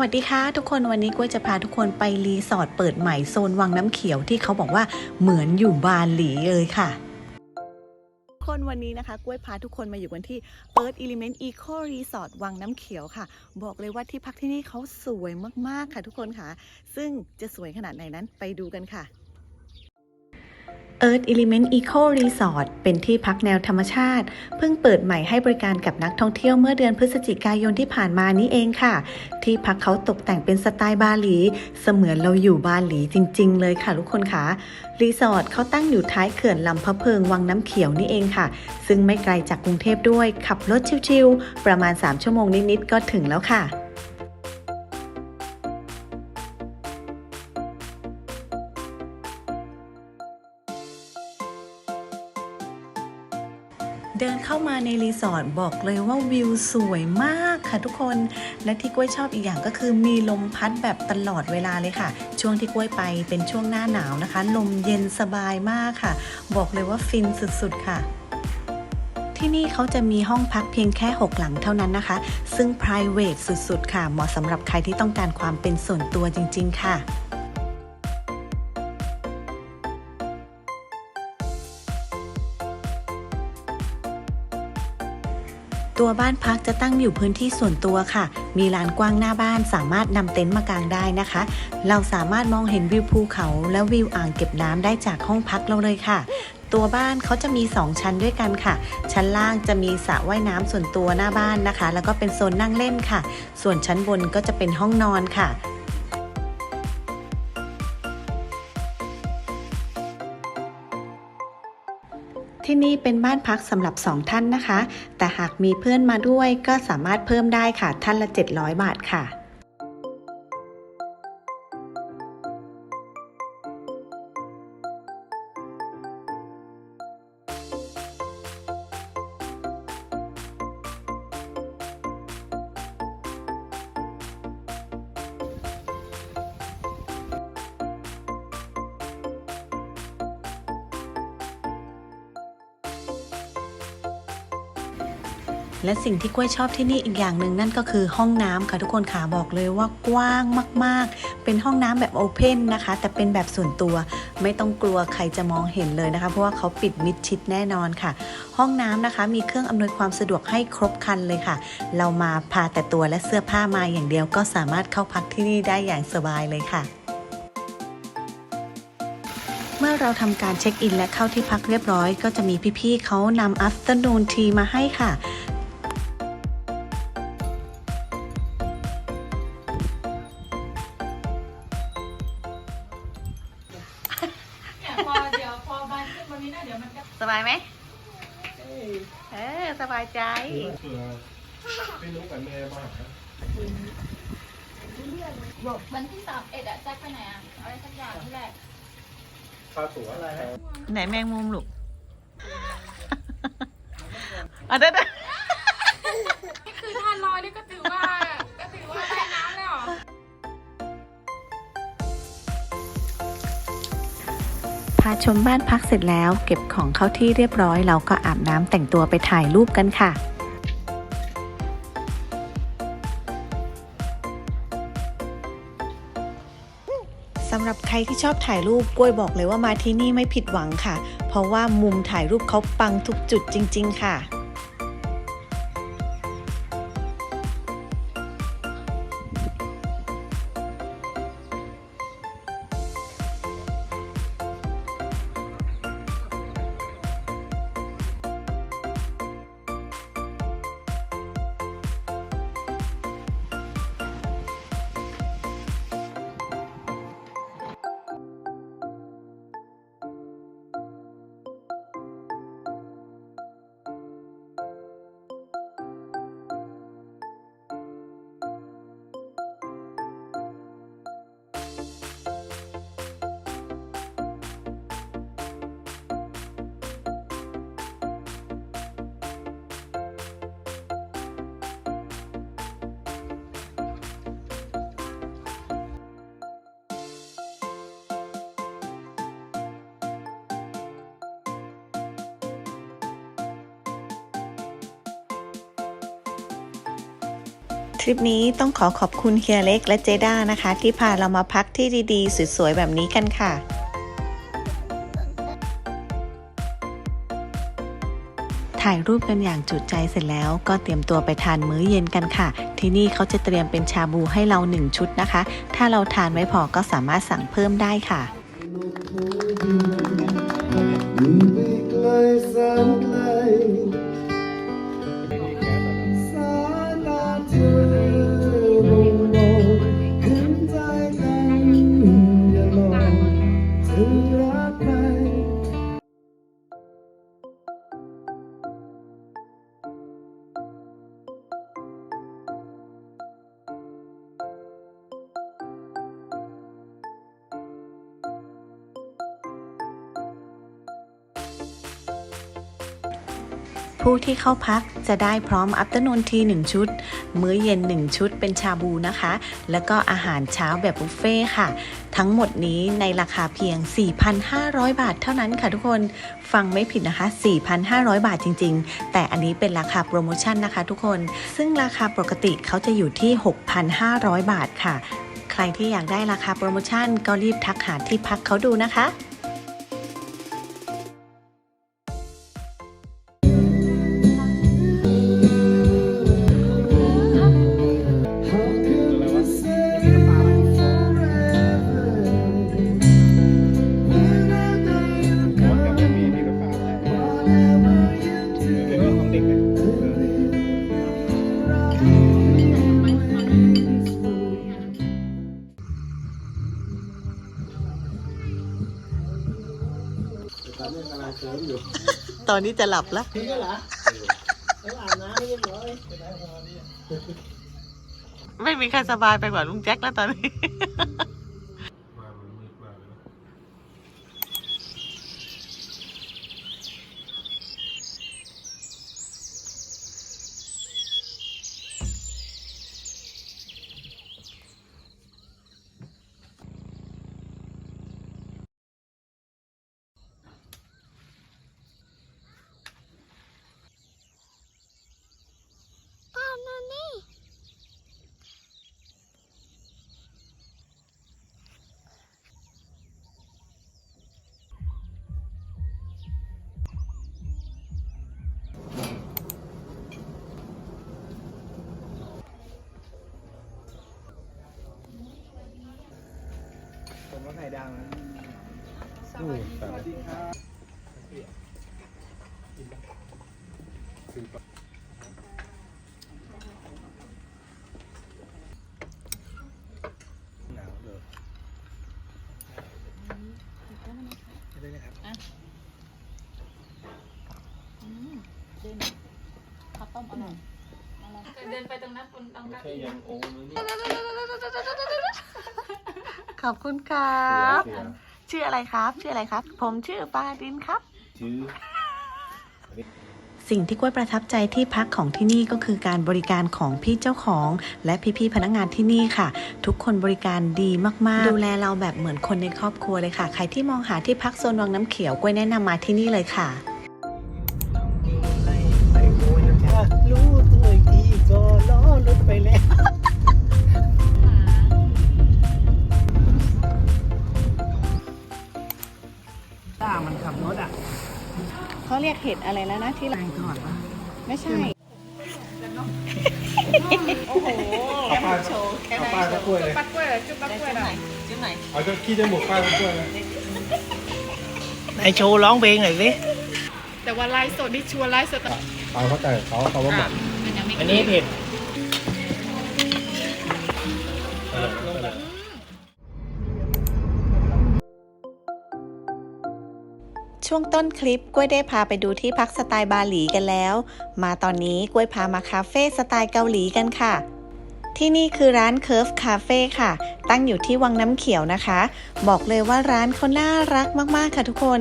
วัสดีค่ะทุกคนวันนี้กุ้ยจะพาทุกคนไปรีสอร์ทเปิดใหม่โซนวังน้ำเขียวที่เขาบอกว่าเหมือนอยู่บาหลีเลยค่ะคนวันนี้นะคะกุ้ยพาทุกคนมาอยู่กันที่ Earth Element Eco Resort วังน้ำเขียวค่ะ บอกเลยว่าที่พักที่นี่เขาสวยมากๆค่ะทุกคนค่ะ ซึ่งจะสวยขนาดไหนนั้นไปดูกันค่ะ Earth Element Eco Resort เป็นที่พักแนวธรรมชาติ เพิ่งเปิดใหม่ให้บริการกับนักท่องเที่ยวเมื่อเดือนพฤศจิกายนที่ผ่านมานี้เองค่ะ ที่พักเขาตกแต่งเป็นสไตล์บาหลี เสมือนเราอยู่บาหลีจริง ๆ เลยค่ะทุกคนค่ะรีสอร์ทเขาตั้งอยู่ท้ายเขื่อนลำพะเพิงวังน้ำเขียวนี่เองค่ะ ซึ่งไม่ไกลจากกรุงเทพด้วยขับรถชิวๆประมาณ 3 ชั่วโมงนิดๆก็ถึงแล้วค่ะ มาในรีสอร์ทบอกเลยว่าวิวสวยมากค่ะทุกคน และที่กล้วยชอบอีกอย่างก็คือมีลมพัดแบบตลอดเวลาเลยค่ะ ช่วงที่กล้วยไปเป็นช่วงหน้าหนาวนะคะ ลมเย็นสบายมากค่ะ บอกเลยว่าฟินสุดๆค่ะที่นี่เขาจะมีห้องพักเพียงแค่ 6 หลังเท่านั้นนะคะ ซึ่ง private สุดๆ ค่ะ เหมาะสำหรับใครที่ต้องการความเป็นส่วนตัวจริง ๆ ค่ะ ตัวบ้านพักจะตั้งอยู่พื้นที่ส่วนตัวค่ะ มีลานกว้างหน้าบ้านสามารถนำเต็นท์มากางได้นะคะ เราสามารถมองเห็นวิวภูเขาและวิวอ่างเก็บน้ำได้จากห้องพักเราเลยค่ะตัวบ้านเขาจะมี 2 ชั้นด้วยกันค่ะ ชั้นล่างจะมีสระว่ายน้ำส่วนตัวหน้าบ้านนะคะ แล้วก็เป็นโซนนั่งเล่นค่ะ ส่วนชั้นบนก็จะเป็นห้องนอนค่ะ ที่นี่เป็นบ้านพักสำหรับ 2 ท่านนะคะ แต่หากมีเพื่อนมาด้วยก็สามารถเพิ่มได้ค่ะท่านละ 700 บาทค่ะ และสิ่งที่กล้วยชอบที่นี่อีกอย่างหนึ่งนั่นก็คือห้องน้ำค่ะทุกคนค่ะบอกเลยว่ากว้างมาก ๆ เป็นห้องน้ำแบบโอเพนนะคะ แต่เป็นแบบส่วนตัวไม่ต้องกลัวใครจะมองเห็นเลยนะคะ เพราะว่าเขาปิดมิดชิดแน่นอนค่ะ ห้องน้ำนะคะ มีเครื่องอำนวยความสะดวกให้ครบครันเลยค่ะ เรามาพาแต่ตัวและเสื้อผ้ามาอย่างเดียว ก็สามารถเข้าพักที่นี่ได้อย่างสบายเลยค่ะเมื่อเราทำการเช็คอินและเข้าที่พักเรียบร้อย ก็จะมีพี่ๆเขานำ afternoon tea มาให้ค่ะ พอเดี๋ยวพอมันขึ้นมานี้นะเดี๋ยวมันก็สบายไหมเออสบายใจเผื่อไม่รู้กับแม่บ้างนะวันที่สามเอ็ดอะแจ็คไปไหนอะอะไรสักอย่างนี่แหละค่าตั๋วอะไรไหนแมงมุมลูก อะเด้อคือาชมบ้านพักเสร็จแล้ว เก็บของเข้าที่เรียบร้อย เราก็อาบน้ำแต่งตัวไปถ่ายรูปกันค่ะสำหรับใครที่ชอบถ่ายรูปกล้วยบอกเลยว่ามาที่นี่ไม่ผิดหวังค่ะ เพราะว่ามุมถ่ายรูปเขาปังทุกจุดจริง ๆ ค่ะ ทริปนี้ต้องขอขอบคุณเฮียเล็กและเจด้านะคะ ที่พาเรามาพักที่ดีๆ สวยๆ แบบนี้กันค่ะถ่ายรูปกันอย่างจุใจเสร็จแล้วก็เตรียมตัวไปทานมื้อเย็นกันค่ะ ที่นี่เขาจะเตรียมเป็นชาบูให้เราหนึ่งชุดนะคะ ถ้าเราทานไม่พอก็สามารถสั่งเพิ่มได้ค่ะ ผู้ที่เข้าพักจะได้พร้อมอัปเตอร์นูนที1ชุด มื้อเย็น 1 ชุดเป็นชาบูนะคะ แล้วก็อาหารเช้าแบบบุฟเฟ่ค่ะ ทั้งหมดนี้ในราคาเพียง 4,500 บาทเท่านั้นค่ะทุกคน ฟังไม่ผิดนะคะ 4,500 บาทจริง ๆ แต่อันนี้เป็นราคาโปรโมชั่นนะคะทุกคน ซึ่งราคาปกติเขาจะอยู่ที่ 6,500 บาทค่ะ ใครที่อยากได้ราคาโปรโมชั่นก็รีบทักหาที่พักเขาดูนะคะ อยู่ตอนนี้จะหลับแล้วนี่ก็เหรอแล้วอาบน้ำไม่เรียบร้อยไปได้พอนี่ไม่มีใครสบายไปกว่าลุงแจ็คแล้วตอนนี้ ผมว่าไข่ดังนะอืมแต่สวัสดีครับหนาวเลยได้เลยครับเดินไปตรงนั้นคุณต้องไม่ใช่ยังโอ้นะนี่ ขอบคุณครัเสียบเสียชื่ออะไรครับ ชื่ออะไรครับ ผมชื่อปาดินครับชื่อสิ่งที่กล้วยประทับใจที่พักของที่นี่ก็คือการบริการของพี่เจ้าของ และพี่ๆพนักงานที่นี่ค่ะ ทุกคนบริการดีมากๆ ดูแลเราแบบเหมือนคนในครอบครัวเลยค่ะ ใครที่มองหาที่พักโซนวังน้ำเขียวกล้วยแนะนำมาที่นี่เลยค่ะไปโวยนะจ๊ะรู้ตัวอีกทีก็ล้อรถไปแล้ว เขาเรียกเห็ดอะไรแล้วนะที่แรงทอดปะไม่ใช่เอาป้าเอาป้าก็กล้วยเลยปัดกล้วยเหรอจุ๊บปัดกล้วยเหรอจุดไหนเอาจะขี้จมูกป้าก็กล้วยเลยไหนโชว์ร้องเพลงหน่อยสิแต่ว่าไลฟ์สดนี่ชัวร์ไลฟ์สดเอาเข้าใจเขาเขาว่าหมดมันยังไม่อันนี้เผ็ด ช่วงต้นคลิปกล้วยได้พาไปดูที่พักสไตล์บาหลีกันแล้ว มาตอนนี้กล้วยพามาคาเฟ่สไตล์เกาหลีกันค่ะ ที่นี่คือร้านเคิร์ฟคาเฟ่ค่ะ ตั้งอยู่ที่วังน้ำเขียวนะคะ บอกเลยว่าร้านเขาน่ารักมากๆค่ะทุกคน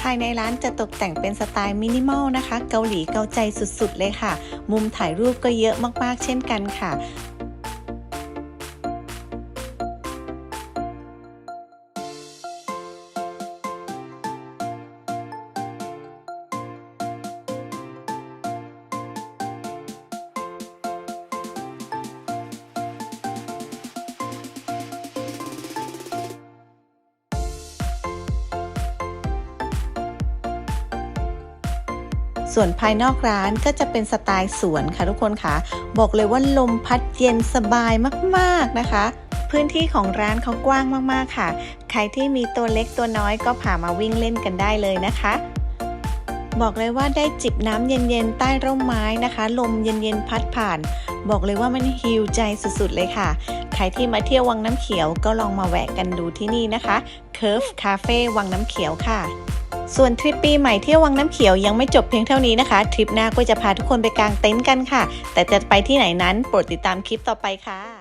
ภายในร้านจะตกแต่งเป็นสไตล์มินิมอลนะคะ เกาหลีเกาใจสุดๆเลยค่ะ มุมถ่ายรูปก็เยอะมากๆเช่นกันค่ะ ส่วนภายนอกร้านก็จะเป็นสไตล์สวนค่ะทุกคนค่ะ บอกเลยว่าลมพัดเย็นสบายมากๆนะคะ พื้นที่ของร้านเขากว้างมากๆค่ะ ใครที่มีตัวเล็กตัวน้อยก็พามาวิ่งเล่นกันได้เลยนะคะ บอกเลยว่าได้จิบน้ำเย็นๆใต้ร่มไม้นะคะ ลมเย็นๆพัดผ่าน บอกเลยว่ามันฮิวใจสุดๆเลยค่ะใครที่มาเที่ยววังน้ำเขียวก็ลองมาแวะกันดูที่นี่นะคะ Curve Cafe วังน้ำเขียวค่ะ ส่วนทริปปีใหม่เที่ยววังน้ำเขียวยังไม่จบเพียงเท่านี้นะคะ ทริปหน้าก็จะพาทุกคนไปกางเต็นท์กันค่ะ แต่จะไปที่ไหนนั้นโปรดติดตามคลิปต่อไปค่ะ